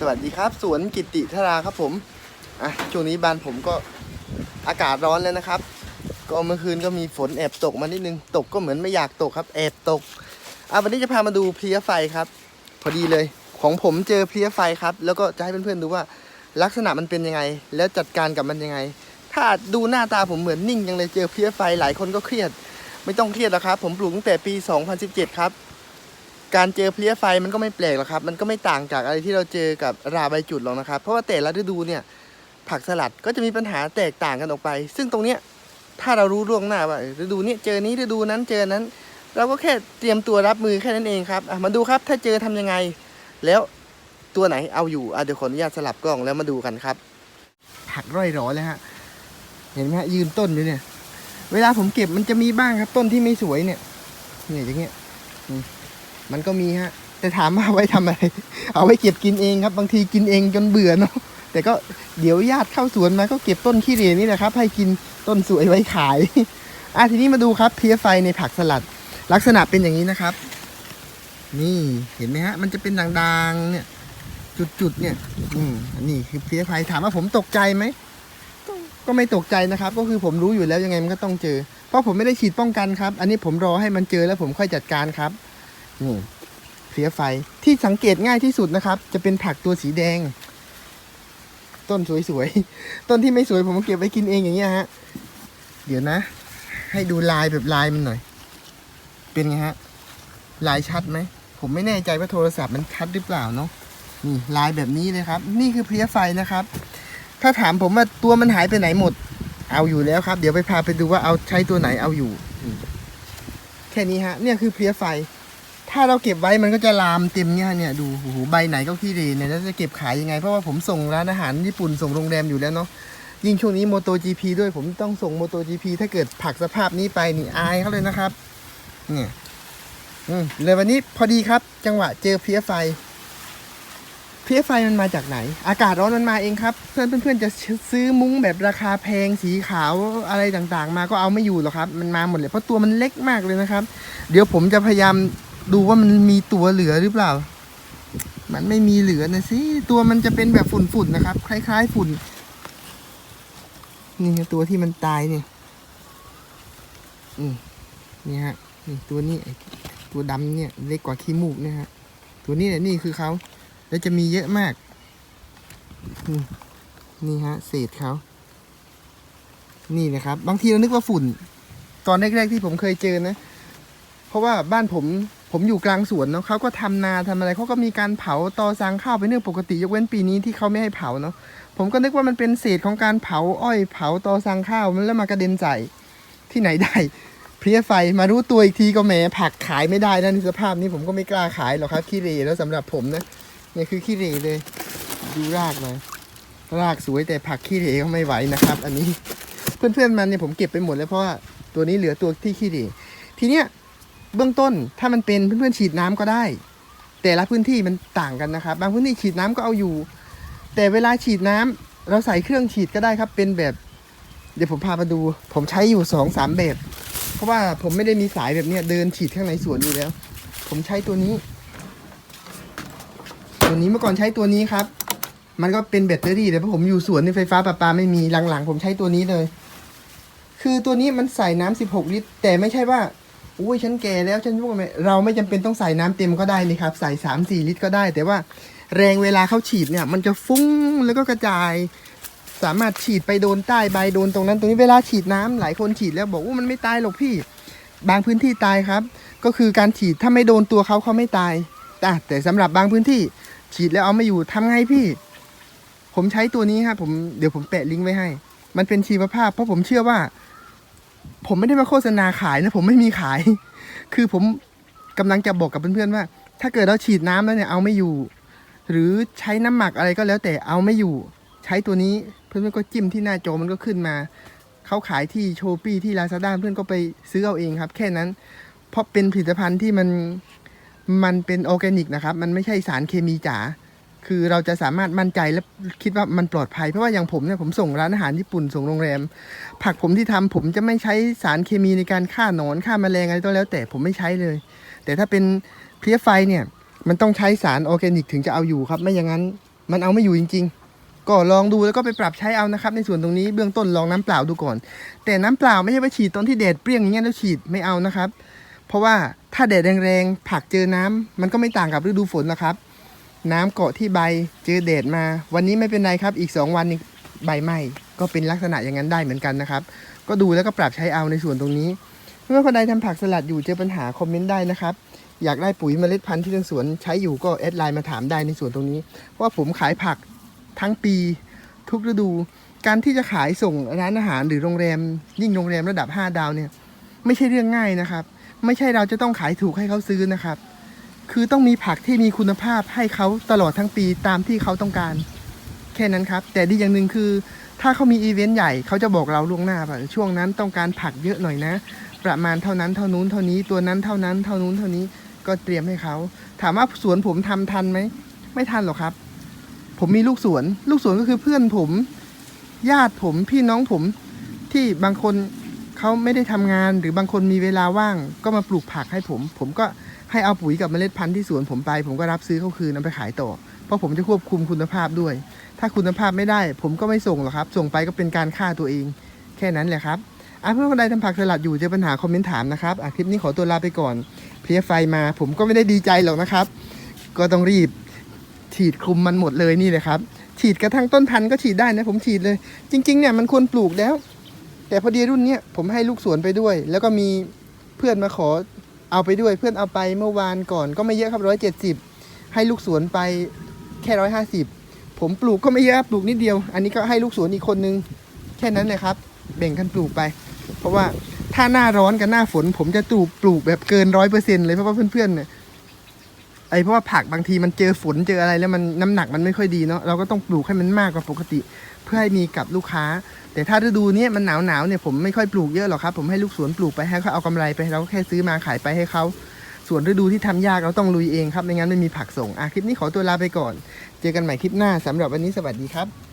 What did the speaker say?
สวัสดีครับ สวนกิติธราครับผมอะช่วงนี้บ้านผมก็อากาศร้อนแล้วนะครับ ก็เมื่อคืนก็มีฝนแอบตกมานิดนึงตกก็เหมือนไม่อยากตกครับแอบตกอะวันนี้จะพามาดูเพลียไฟครับ พอดีเลย ของผมเจอเพลียไฟครับ แล้วก็จะให้เพื่อนๆดูว่าลักษณะมันเป็นยังไง แล้วจัดการกับมันยังไง ถ้าดูหน้าตาผมเหมือนนิ่งยังเลยเจอเพลียไฟหลายคนก็เครียด ไม่ต้องเครียดหรอกครับ ผมปลูกตั้งแต่ปี 2017 ครับ การเจอเพลี้ยไฟมันก็ไม่แปลกหรอกครับ มันก็ไม่ต่างจากอะไรที่เราเจอกับราใบจุดหรอกนะครับ เพราะว่าแต่ละฤดูเนี่ยผักสลัดก็จะมีปัญหาแตกต่างกันออกไป ซึ่งตรงเนี้ยถ้าเรารู้ล่วงหน้าว่าฤดูนี้เจอนี้ฤดูนั้นเจอนั้น เราก็แค่เตรียมตัวรับมือแค่นั้นเองครับมาดูครับถ้าเจอทำยังไง แล้วตัวไหนเอาอยู่เดี๋ยวขออนุญาตสลับกล้องแล้วมาดูกันครับ ผักร่อยหรอเลยฮะเห็นไหมฮะยืนต้นอยู่เนี่ย เวลาผมเก็บมันจะมีบ้างครับต้นที่ไม่สวยเนี่ยเนี่ยอย่างเงี้ย มันก็มีฮะ แต่ถามว่าไว้ทำอะไร เอาไว้เก็บกินเองครับ บางทีกินเองจนเบื่อเนาะแต่ก็เดี๋ยวญาติเข้าสวนมาก็เก็บต้นขี้เหร่นี่แหละครับ ให้กินต้นสวยไว้ขายอะทีนี้มาดูครับเพลียไฟในผักสลัด ลักษณะเป็นอย่างนี้นะครับ นี่เห็นไหมฮะ มันจะเป็นด่างๆเนี่ย จุดๆเนี่ยอืมอันนี่คือเพลียไฟถามว่าผมตกใจไหมก็ไม่ตกใจนะครับ ก็คือผมรู้อยู่แล้วยังไงมันก็ต้องเจอ เพราะผมไม่ได้ฉีดป้องกันครับ อันนี้ผมรอให้มันเจอแล้วผมค่อยจัดการครับ นี่เพลียไฟที่สังเกตง่ายที่สุดนะครับ จะเป็นผักตัวสีแดง ต้นสวยๆ ต้นที่ไม่สวยผมเก็บไว้กินเองอย่างเงี้ยฮะ เดี๋ยวนะ ให้ดูลายแบบลายมันหน่อย เป็นไงฮะ ลายชัดไหม ผมไม่แน่ใจว่าโทรศัพท์มันชัดหรือเปล่าเนาะนี่ลายแบบนี้เลยครับ นี่คือเพลียไฟนะครับ ถ้าถามผมว่าตัวมันหายไปไหนหมด เอาอยู่แล้วครับ เดี๋ยวไปพาไปดูว่าเอาใช้ตัวไหนเอาอยู่ แค่นี้ฮะ เนี่ยคือเพลียไฟ ถ้าเราเก็บไว้มันก็จะลามเต็มเนี่ยเนี่ยดูโอ้โหใบไหนก็ขี้เหร่เนี่ยแล้วจะเก็บขายยังไง เพราะว่าผมส่งร้านอาหารญี่ปุ่นส่งโรงแรมอยู่แล้วเนาะยิ่งช่วงนี้โมโต GP ด้วยผมต้องส่งโมโต GP ถ้าเกิดผักสภาพนี้ไปนี่อายเขาเลยนะครับ เนี่ยอืมเลยวันนี้พอดีครับ จังหวะเจอเพลียไฟเพลียไฟมันมาจากไหน อากาศร้อนมันมาเองครับ เพื่อนเพื่อนๆจะซื้อมุ้งแบบราคาแพงสีขาวอะไรต่างๆ มาก็เอาไม่อยู่หรอกครับ มันมาหมดเลยเพราะตัวมันเล็กมากเลยนะครับ เดี๋ยวผมจะพยายาม ดูว่ามันมีตัวเหลือหรือเปล่า มันไม่มีเหลือนะสิ ตัวมันจะเป็นแบบฝุ่นๆนะครับ คล้าย ๆ ฝุ่น นี่ตัวที่มันตายเนี่ยอืมนี่ฮะ นี่ตัวนี้ตัวดำเนี่ยเล็กกว่าขี้มูกนี่ยฮะ ตัวนี้เนี่ยนี่คือเขา แล้วจะมีเยอะมากนี่นี่ฮะ เศษเขานี่นะครับ บางทีเรานึกว่าฝุ่น ตอนแรกๆที่ผมเคยเจอนะ เพราะว่าบ้านผม ผมอยู่กลางสวนเนาะเขาก็ทำนาทำอะไรเขาก็มีการเผาตอสังข้าวเป็นเรื่องปกติยกเว้นปีนี้ที่เขาไม่ให้เผาเนาะผมก็นึกว่ามันเป็นเศษของการเผาอ้อยเผาตอสังข้าวมันแล้วมากระเด็นใส่ที่ไหนได้เพลียไฟมารู้ตัวอีกทีก็แหมผักขายไม่ได้นะในสภาพนี้ผมก็ไม่กล้าขายหรอกครับขี้เรแล้วสำหรับผมนะเนี่ยคือขี้เรเลยดูรากหน่อยรากสวยแต่ผักขี้เหร่ก็ไม่ไหวนะครับ อันนี้เพื่อนๆมันเนี่ยผมเก็บไปหมดแล้วเพราะว่าตัวนี้เหลือตัวที่ขี้เหร่ทีเนี้ย เบื้องต้นถ้ามันเป็นเพื่อนๆฉีดน้ำก็ได้ แต่ละพื้นที่มันต่างกันนะครับ บางพื้นที่ฉีดน้ำก็เอาอยู่ แต่เวลาฉีดน้ำเราใส่เครื่องฉีดก็ได้ครับ เป็นแบบ เดี๋ยวผมพามาดู ผมใช้อยู่สองสามแบบ เพราะว่าผมไม่ได้มีสายแบบเนี้ยเดินฉีดข้างในสวนอยู่แล้ว ผมใช้ตัวนี้ ตัวนี้เมื่อก่อนใช้ตัวนี้ครับ มันก็เป็นแบตเตอรี่แต่เพราะผมอยู่สวนในไฟฟ้าประปาไม่มีหลังๆ ผมใช้ตัวนี้เลย คือตัวนี้มันใส่น้ำ16 ลิตร แต่ไม่ใช่ว่า อุ้ยฉันแก่แล้วฉันพวกไม่เราไม่จำเป็นต้องใส่น้ำเต็มก็ได้นี่ครับ ใส่สามสี่ลิตรก็ได้ แต่ว่าแรงเวลาเข้าฉีดเนี่ย มันจะฟุ้งแล้วก็กระจาย สามารถฉีดไปโดนใต้ใบโดนตรงนั้นตรงนี้เวลาฉีดน้ำหลายคนฉีดแล้วบอกว่ามันไม่ตายหรอกพี่ บางพื้นที่ตายครับ ก็คือการฉีดถ้าไม่โดนตัวเขาเขาไม่ตายแต่แต่สำหรับบางพื้นที่ฉีดแล้วเอาไม่อยู่ทำไงพี่ ผมใช้ตัวนี้ครับผมเดี๋ยวผมแปะลิงก์ไว้ให้ มันเป็นชีวภาพเพราะผมเชื่อว่า ผมไม่ได้มาโฆษณาขายนะ ผมไม่มีขาย คือผมกำลังจะบอกกับเพื่อนๆว่า ถ้าเกิดเราฉีดน้ำแล้วเนี่ยเอาไม่อยู่ หรือใช้น้ำหมักอะไรก็แล้วแต่เอาไม่อยู่ ใช้ตัวนี้เพื่อนๆก็จิ้มที่หน้าจอมันก็ขึ้นมาเขาขายที่โชปี้ที่ลาซาด้าเพื่อนก็ไปซื้อเอาเองครับ แค่นั้น เพราะเป็นผลิตภัณฑ์ที่มันมันเป็นออร์แกนิกนะครับ มันไม่ใช่สารเคมีจ๋า คือเราจะสามารถมั่นใจและคิดว่ามันปลอดภัย เพราะว่าอย่างผมเนี่ยผมส่งร้านอาหารญี่ปุ่นส่งโรงแรม ผักผมที่ทำผมจะไม่ใช้สารเคมีในการฆ่าหนอนฆ่าแมลงอะไรก็แล้ว แต่ผมไม่ใช้เลย แต่ถ้าเป็นเพลี้ยไฟเนี่ยมันต้องใช้สารออร์แกนิกถึงจะเอาอยู่ครับ ไม่อย่างนั้นมันเอาไม่อยู่จริง ๆ ก็ลองดูแล้วก็ไปปรับใช้เอานะครับ ในส่วนตรงนี้เบื้องต้นลองน้ำเปล่าดูก่อน แต่น้ำเปล่าไม่ใช่ว่าฉีดตอนที่แดดเปรี้ยงอย่างเงี้ยแล้วฉีดไม่เอานะครับ เพราะว่าถ้าแดดแรงๆผักเจอน้ำมันก็ไม่ต่างกับฤดูฝนนะครับ น้ำเกาะที่ใบเจอแดดมา วันนี้ไม่เป็นไรครับ อีก 2 วันใบไหม้ก็เป็นลักษณะอย่างนั้นได้เหมือนกันนะครับ ก็ดูแล้วก็ปรับใช้เอาในส่วนตรงนี้ เมื่อคนใดทำผักสลัดอยู่เจอปัญหาคอมเมนต์ได้นะครับ อยากได้ปุ๋ยเมล็ดพันธุ์ที่ทางสวนใช้อยู่ก็แอดไลน์มาถามได้ในส่วนตรงนี้ เพราะว่าผมขายผักทั้งปี ทุกฤดู การที่จะขายส่งร้านอาหารหรือโรงแรม ยิ่งโรงแรมระดับ 5 ดาวเนี่ย ไม่ใช่เรื่องง่ายนะครับ ไม่ใช่เราจะต้องขายถูกให้เขาซื้อนะครับ คือต้องมีผักที่มีคุณภาพให้เขาตลอดทั้งปีตามที่เขาต้องการ แค่นั้นครับ แต่ดีอย่างหนึ่งคือ ถ้าเขามีอีเวนต์ใหญ่เขาจะบอกเราล่วงหน้าว่าช่วงนั้นต้องการผักเยอะหน่อยนะ ประมาณเท่านั้นเท่านู้นเท่านี้ตัวนั้นเท่านั้นเท่านู้นเท่านี้ก็เตรียมให้เขาถามว่าสวนผมทำทันไหมไม่ทันหรอกครับ ผมมีลูกสวน ลูกสวนก็คือเพื่อนผม ญาติผมพี่น้องผมที่บางคนเขาไม่ได้ทำงาน หรือบางคนมีเวลาว่าง ก็มาปลูกผักให้ผม ผมก็ ให้เอาปุ๋ยกับเมล็ดพันธุ์ที่สวนผมไป ผมก็รับซื้อเขาคืนเอาไปขายต่อ เพราะผมจะควบคุมคุณภาพด้วย ถ้าคุณภาพไม่ได้ ผมก็ไม่ส่งหรอกครับ ส่งไปก็เป็นการฆ่าตัวเอง แค่นั้นแหละครับอะเพื่อนคนใดทำผักสลัดอยู่เจอปัญหาคอมเมนต์ถามนะครับอะคลิปนี้ขอตัวลาไปก่อน เพลียไฟมา ผมก็ไม่ได้ดีใจหรอกนะครับ ก็ต้องรีบฉีดคลุมมันหมดเลยนี่เลยครับ ฉีดกระทั่งต้นพันธุ์ก็ฉีดได้นะ ผมฉีดเลย จริงๆเนี่ยมันควรปลูกแล้ว แต่พอดีรุ่นเนี้ยผมให้ลูกสวนไปด้วย แล้วก็มีเพื่อนมาขอ เอาไปด้วยเพื่อนเอาไปเมื่อวานก่อนก็ไม่เยอะครับร้อยเจ็ดสิบให้ลูกสวนไปแค่ร้อยห้าสิบผมปลูกก็ไม่เยอะปลูกนิดเดียว อันนี้ก็ให้ลูกสวนอีกคนนึง แค่นั้นเลยครับ แบ่งกันปลูกไป เพราะว่าถ้าหน้าร้อนกับหน้าฝน ผมจะปลูกปลูกแบบเกินร้อยเปอร์เซ็นต์เลยเพราะว่าเพื่อนๆเนี่ย ไอ้เพราะว่าผักบางทีมันเจอฝนเจออะไรแล้วมันน้ำหนักมันไม่ค่อยดีเนาะเราก็ต้องปลูกให้มันมากกว่าปกติ เพื่อให้มีกับลูกค้า แต่ถ้าฤดูเนี้ยมันหนาวหนาวๆเนี่ยผมไม่ค่อยปลูกเยอะหรอกครับ ผมให้ลูกสวนปลูกไปให้เขาเอากำไรไปเราก็แค่ซื้อมาขายไปให้เขาส่วนฤดูที่ทำยากเราต้องลุยเองครับไม่งั้นไม่มีผักส่งอะคลิปนี้ขอตัวลาไปก่อน เจอกันใหม่คลิปหน้าสำหรับวันนี้สวัสดีครับ